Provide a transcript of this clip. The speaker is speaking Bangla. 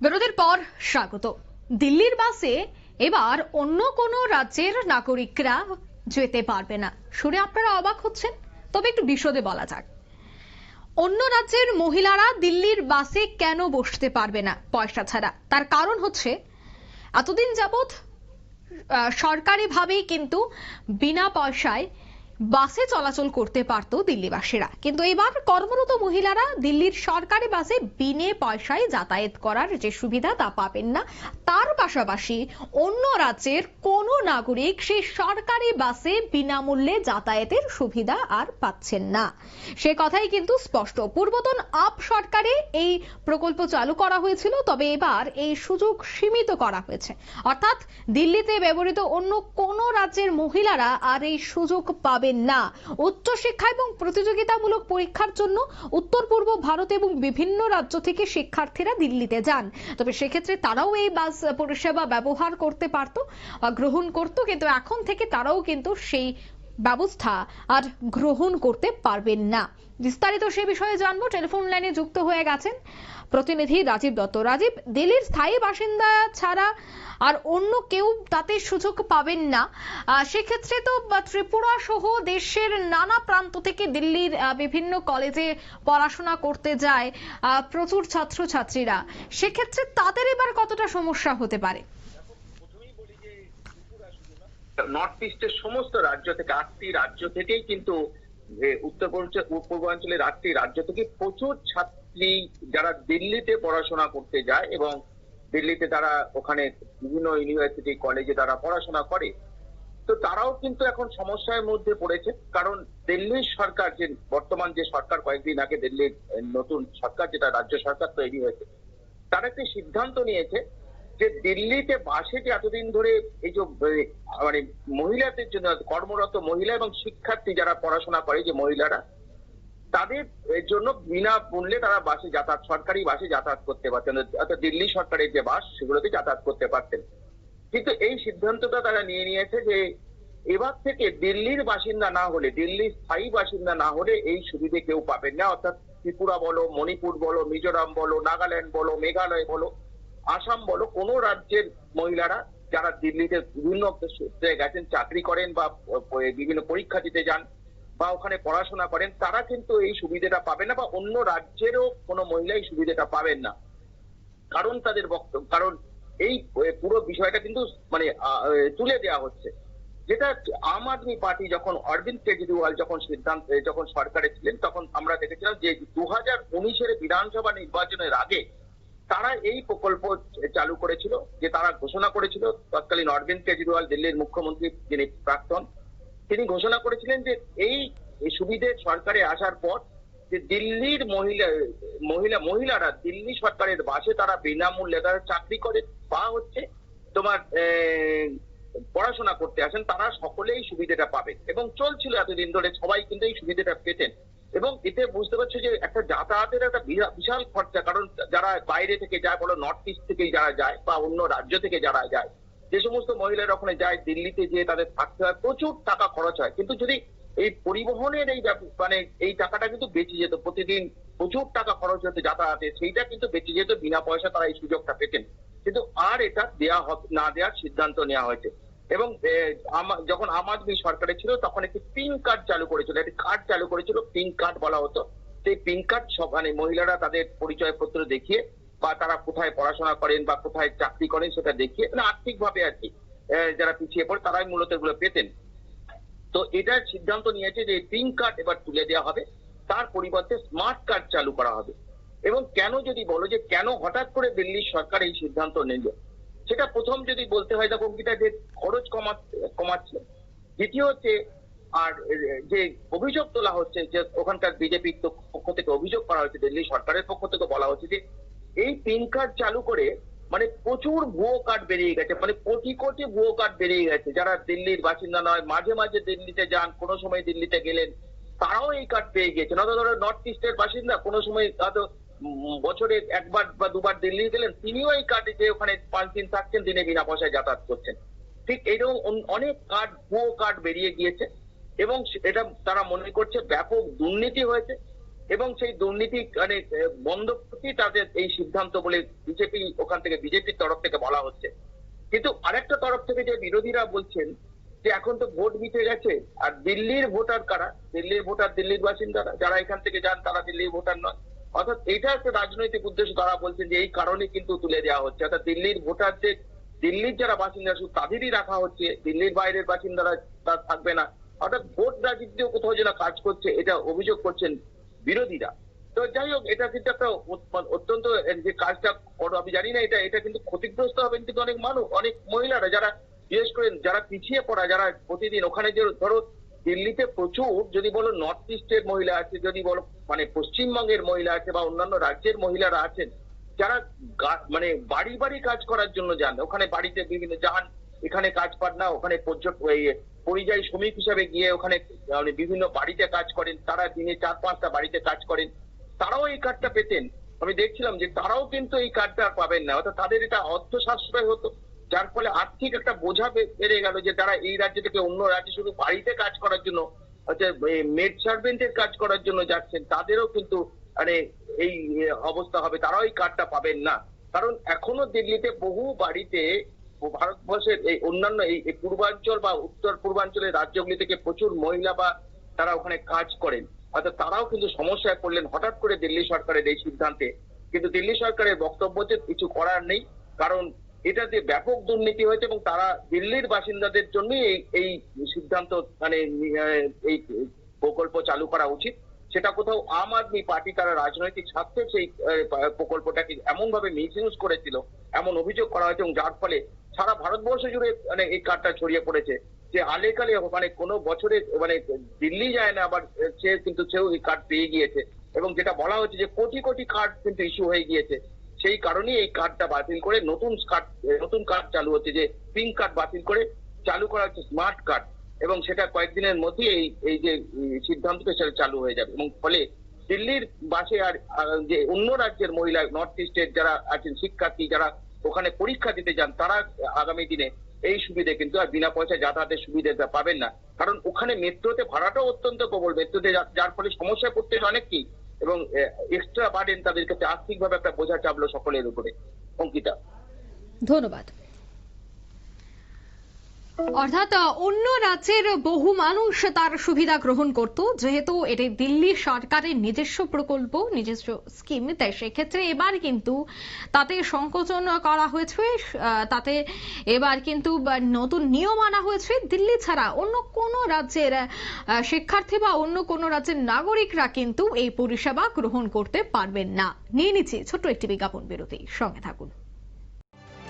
বিরতির পর স্বাগত। দিল্লির বাসে এবার অন্য কোনো রাজ্যের নাগরিকরা যেতে পারবে না। শুনে আপনারা অবাক হচ্ছেন তবে একটু বিশদে বলা যাক। অন্য রাজ্যের মহিলারা দিল্লির বাসে কেন বসতে পারবে না পয়সা ছাড়া? তার কারণ হচ্ছে এতদিন আহ, সরকারিভাবেই কিন্তু বিনা পয়সায় বাসে চলাচল করতে পারত দিল্লিবাসীরা। কিন্তু এবার কর্মরত মহিলারা দিল্লির সরকারি বাসে বিনে পয়সায় যাতায়াত করার যে সুবিধা তা পাবেন না, তার পাশাপাশি অন্য রাজ্যের কোনো নাগরিক সেই সরকারি বাসে বিনামূল্যে যাতায়াতের সুবিধা আর পাচ্ছেন না। সে কথাই কিন্তু স্পষ্ট। পূর্বতন আপ সরকারে এই প্রকল্প চালু করা হয়েছিল, তবে এবার এই সুযোগ সীমিত করা হয়েছে। অর্থাৎ দিল্লিতে ব্যবহৃত অন্য কোনো রাজ্যের মহিলারা আর এই সুযোগ পাবেন না। উচ্চশিক্ষা এবং প্রতিযোগিতামূলক পরীক্ষার জন্য উত্তর পূর্ব ভারত এবং বিভিন্ন রাজ্য থেকে শিক্ষার্থীরা দিল্লিতে যান। তবে সেক্ষেত্রে তারাও এই বাস পরিষেবা ব্যবহার করতে পারত গ্রহণ করত, কিন্তু এখন থেকে তারাও কিন্তু সেই ব্যবস্থা আর গ্রহণ করতে পারবেন না। বিস্তারিত সে বিষয়ে জানব। টেলিফোন লাইনে যুক্ত হয়ে গেছেন প্রতিনিধি রাজীব দত্ত। রাজীব, দিল্লির স্থায়ী বাসিন্দা ছাড়া আর অন্য কেউ তাতে সুযোগ পাবেন না। সেক্ষেত্রে তো ত্রিপুরা সহ দেশের নানা প্রান্ত থেকে দিল্লির বিভিন্ন কলেজে পড়াশোনা করতে যায় প্রচুর ছাত্রছাত্রীরা। সেক্ষেত্রে তাদের এবার কতটা সমস্যা হতে পারে? নর্থ ইস্টের সমস্ত রাজ্য থেকে, আটটি রাজ্য থেকেই কিন্তু উত্তর পূর্বাঞ্চলের আটটি রাজ্য থেকে প্রচুর ছাত্রী যারা দিল্লিতে পড়াশোনা করতে যায় এবং দিল্লিতে তারা ওখানে বিভিন্ন ইউনিভার্সিটি কলেজে তারা পড়াশোনা করে। তো তারাও কিন্তু এখন সমস্যার মধ্যে পড়েছে। কারণ দিল্লির সরকার যে, বর্তমান যে সরকার কয়েকদিন আগে দিল্লির নতুন সরকার, যেটা রাজ্য সরকার তৈরি হয়েছে, তারা একটি সিদ্ধান্ত নিয়েছে যে দিল্লিতে বাসে যে এতদিন ধরে এই যে মানে মহিলাদের জন্য কর্মরত মহিলা এবং শিক্ষার্থী যারা পড়াশোনা করে, যে মহিলারা, তাদের জন্য বিনা মূল্যে তারা বাসে যাতায়াত, সরকারি বাসে যাতায়াত করতে পারতেন। অর্থাৎ দিল্লি সরকারের যে বাস, সেগুলোতে যাতায়াত করতে পারতেন। কিন্তু এই সিদ্ধান্তটা তারা নিয়ে নিয়েছে যে, এবার থেকে দিল্লির বাসিন্দা না হলে, দিল্লির স্থায়ী বাসিন্দা না হলে এই সুবিধে কেউ পাবেন না। অর্থাৎ ত্রিপুরা বলো, মণিপুর বলো, মিজোরাম বলো, নাগাল্যান্ড বলো, মেঘালয় বলো আসাম বলো, কোনো রাজ্যের মহিলারা যারা দিল্লিতে বিভিন্ন সূত্রে গেছেন, চাকরি করেন বা বিভিন্ন পরীক্ষা দিতে যান বা ওখানে পড়াশোনা করেন, তারা কিন্তু এই সুবিধাটা পাবে না বা অন্য রাজ্যেরও কোনো মহিলা এই সুবিধাটা পাবেন না। কারণ তাদের বক্তব্য কারণ এই পুরো বিষয়টা কিন্তু মানে তুলে দেওয়া হচ্ছে। যেটা আম আদমি পার্টি যখন, অরবিন্দ কেজরিওয়াল যখন সিদ্ধান্ত যখন সরকারে ছিলেন, তখন আমরা দেখেছিলাম যে দু হাজার উনিশের বিধানসভা নির্বাচনের আগে তারা এই প্রকল্প চালু করেছিল, যে তারা ঘোষণা করেছিল, তৎকালীন অরবিন্দ কেজরিওয়াল, দিল্লির মুখ্যমন্ত্রী যিনি প্রাক্তন, তিনি ঘোষণা করেছিলেন যে এই সুবিধে সরকারে আসার পর যে দিল্লির মহিলা মহিলা, মহিলারা দিল্লি সরকারের বাসে তারা বিনামূল্যে তারা চাকরি করে, বা হচ্ছে তোমার পড়াশোনা করতে আসেন, তারা সকলেই সুবিধাটা পাবে। এবং চলছিল এতদিন ধরে, সবাই কিন্তু এই সুবিধাটা পেতেন। এবং এতে বুঝতে পারছ যে একটা যাতায়াতের একটা বিশাল খরচা, কারণ যারা বাইরে থেকে যায়, বলো নর্থ ইস্ট থেকে যারা যায় বা অন্য রাজ্য থেকে যারা যায়, যে সমস্ত মহিলারা ওখানে যায়, দিল্লিতে গিয়ে তাদের থাকতে হয়, প্রচুর টাকা খরচ হয়। কিন্তু যদি এই পরিবহনের এই মানে এই টাকাটা কিন্তু বেঁচে যেত, প্রতিদিন প্রচুর টাকা খরচ হতো যাতায়াতে, সেইটা কিন্তু বেঁচে যেত, বিনা পয়সা তারা এই সুযোগটা পেতেন। কিন্তু আর এটা দেয়া না দেওয়ার সিদ্ধান্ত নেওয়া হয়েছে। এবং যখন আম আদমি সরকারে ছিল, তখন একটি পিঙ্ক কার্ড চালু করেছিল। একটি কার্ড চালু করেছিল পিঙ্ক কার্ড বলা হতো। সেই পিঙ্ক কার্ড মানে মহিলারা তাদের পরিচয়পত্র দেখিয়ে বা তারা কোথায় পড়াশোনা করেন বা কোথায় চাকরি করেন সেটা দেখিয়ে মানে আর্থিকভাবে আর কি যারা পিছিয়ে পড়ে তারাই মূলত এগুলো পেতেন। তো এটার সিদ্ধান্ত নিয়েছে যে পিঙ্ক কার্ড এবার তুলে দেওয়া হবে। তার পরিবর্তে স্মার্ট কার্ড চালু করা হবে। এবং কেন যদি বলো যে কেন হঠাৎ করে দিল্লির সরকার এই সিদ্ধান্ত নিল? সেটা প্রথম যদি বলতে হয় তখন কিটা যে খরচ কমা কমাচ্ছে দ্বিতীয় হচ্ছে, আর যে অভিযোগ তোলা হচ্ছে যে ওখানকার বিজেপির পক্ষ থেকে অভিযোগ করা হচ্ছে দিল্লি সরকারের পক্ষ থেকে বলা হচ্ছে যে এই পিন কার্ড চালু করে মানে প্রচুর ভুয়ো কার্ড বেরিয়ে গেছে মানে কোটি কোটি ভুয়ো কার্ড বেরিয়ে গেছে। যারা দিল্লির বাসিন্দা নয়, মাঝে মাঝে দিল্লিতে যান, কোনো সময় দিল্লিতে গেলেন, তারাও এই কার্ড পেয়ে গিয়েছেন। অথবা ধরো নর্থ ইস্টের বাসিন্দা, কোনো সময় হয়তো বছরে একবার বা দুবার দিল্লি গেলেন, তিনিও এই কার্ডে যে ওখানে পাঁচ দিন থাকছেন দিনে বিনা পয়সায় যাতায়াত করছেন। ঠিক এইরকম অনেক কার্ড ভুয়ো কার্ড বেরিয়ে গিয়েছে এবং এটা তারা মনে করছে ব্যাপক দুর্নীতি হয়েছে এবং সেই দুর্নীতি মানে বন্ধ করতেই তাদের এই সিদ্ধান্ত বলে বিজেপি ওখান থেকে বিজেপির তরফ থেকে বলা হচ্ছে। কিন্তু আরেকটা তরফ থেকে যে বিরোধীরা বলছেন যে এখন তো ভোট মিটে গেছে, আর দিল্লির ভোটার কারা? দিল্লির ভোটার দিল্লির বাসিন্দারা, যারা এখান থেকে যান তারা দিল্লির ভোটার নয়। অর্থাৎ এটা একটা রাজনৈতিক উদ্দেশ্য। তারা বলছেন যে এই কারণে কিন্তু তুলে দেওয়া হচ্ছে। অর্থাৎ দিল্লির ভোটারদের, দিল্লির যারা বাসিন্দা, শুধু তাদেরই রাখা হচ্ছে। দিল্লির বাইরের বাসিন্দারা তার থাকবে না। অর্থাৎ ভোট রাজনীতিও কোথাও যেন কাজ করছে, এটা অভিযোগ করছেন বিরোধীরা। তো যাই হোক, এটা কিন্তু একটা অত্যন্ত যে কাজটা করো, আমি জানি না, এটা এটা কিন্তু ক্ষতিগ্রস্ত হবেন কিন্তু অনেক মানুষ, অনেক মহিলারা যারা, বিশেষ করে যারা পিছিয়ে পড়া, যারা প্রতিদিন ওখানে যে, ধরো দিল্লিতে প্রচুর, যদি বলো নর্থ ইস্টের মহিলা আছে, যদি বলো মানে পশ্চিমবঙ্গের মহিলা আছে বা অন্যান্য রাজ্যের মহিলারা আছেন, যারা মানে বাড়ি বাড়ি কাজ করার জন্য যান, ওখানে বাড়িতে বিভিন্ন যান, এখানে কাজ পান না, ওখানে পর্যটক পরিযায়ী শ্রমিক হিসাবে গিয়ে ওখানে মানে বিভিন্ন বাড়িতে কাজ করেন, তারা দিনে চার পাঁচটা বাড়িতে কাজ করেন, তারাও এই কার্ডটা পেতেন। আমি দেখছিলাম যে তারাও কিন্তু এই কার্ডটা পাবেন না, অর্থাৎ তাদের এটা অর্থ সাশ্রয় হতো। যার ফলে আর্থিক একটা বোঝা বেড়ে গেল যে তারা এই রাজ্য থেকে অন্য রাজ্যে শুধু বাড়িতে কাজ করার জন্য মেড সার্ভেন্টের কাজ করার জন্য যাচ্ছেন, তাদেরও কিন্তু মানে এই অবস্থা হবে, তারাও এই কার্ডটা পাবেন না। কারণ এখনও দিল্লিতে বহু বাড়িতে ভারতবর্ষের এই অন্যান্য এই পূর্বাঞ্চল বা উত্তর পূর্বাঞ্চলের রাজ্যগুলি থেকে প্রচুর মহিলা বা তারা ওখানে কাজ করেন। অর্থাৎ তারাও কিন্তু সমস্যায় পড়লেন, হঠাৎ করে দিল্লি সরকারের এই সিদ্ধান্তে। কিন্তু দিল্লি সরকারের বক্তব্য হচ্ছে, কিছু করার নেই। কারণ এটাতে ব্যাপক দুর্নীতি হয়েছে এবং তারা দিল্লির বাসিন্দাদের জন্যই এই সিদ্ধান্ত মানে এই প্রকল্প চালু করা উচিত। সেটা কোথাও আম আদমি পার্টি তারা রাজনৈতিক স্বার্থে সেই প্রকল্পটাকে এমন ভাবে মিস ইউজ করেছিল, এমন অভিযোগ করা হয়েছে এবং যার ফলে সারা ভারতবর্ষ জুড়ে মানে এই কার্ডটা ছড়িয়ে পড়েছে যে আলে কালে মানে কোনো বছরে মানে দিল্লি যায় না, আবার সে কিন্তু, সেও এই কার্ড পেয়ে গিয়েছে। এবং যেটা বলা হচ্ছে যে কোটি কোটি কার্ড কিন্তু ইস্যু হয়ে গিয়েছে। সেই কারণেই এই কার্ডটা বাতিল করে নতুন কার্ড নতুন কার্ড চালু হচ্ছে যে পিঙ্ক কার্ড বাতিল করে চালু করা হচ্ছে স্মার্ট কার্ড এবং সেটা কয়েকদিনের মধ্যেই এই এই যে সিদ্ধান্তটা সেটা চালু হয়ে যাবে এবং ফলে দিল্লির বাসে আর যে অন্য রাজ্যের মহিলা নর্থ ইস্টের যারা আছেন, শিক্ষার্থী যারা ওখানে পরীক্ষা দিতে যান, তারা আগামী দিনে এই সুবিধে কিন্তু আর বিনা পয়সায় যাতায়াতের সুবিধা পাবেন না। কারণ ওখানে মেট্রোতে ভাড়াটাও অত্যন্ত প্রবল। মেট্রোতে যার ফলে সমস্যায় পড়তে হয় অনেকেই এবং এক্সট্রা বার্ডেন তাদের কাছে আর্থিকভাবে একটা বোঝা চাপলো সকলের উপরে। অঙ্কিতা। ধন্যবাদ। অর্থাৎ অন্য রাজ্যের বহু মানুষ তার সুবিধা গ্রহণ করত। যেহেতু এটি দিল্লি সরকারের নিজস্ব প্রকল্প, নিজস্ব স্কিম তাই সেক্ষেত্রে এবার কিন্তু তাতে সংকোচন করা হয়েছে। তাতে এবার কিন্তু নতুন নিয়ম আনা হয়েছে। দিল্লি ছাড়া অন্য কোনো রাজ্যের শিক্ষার্থী বা অন্য কোনো রাজ্যের নাগরিকরা কিন্তু এই পরিষেবা গ্রহণ করতে পারবেন না। নিয়ে নিচ্ছি ছোট্ট একটি বিজ্ঞাপন বিরতি। সঙ্গে থাকুন।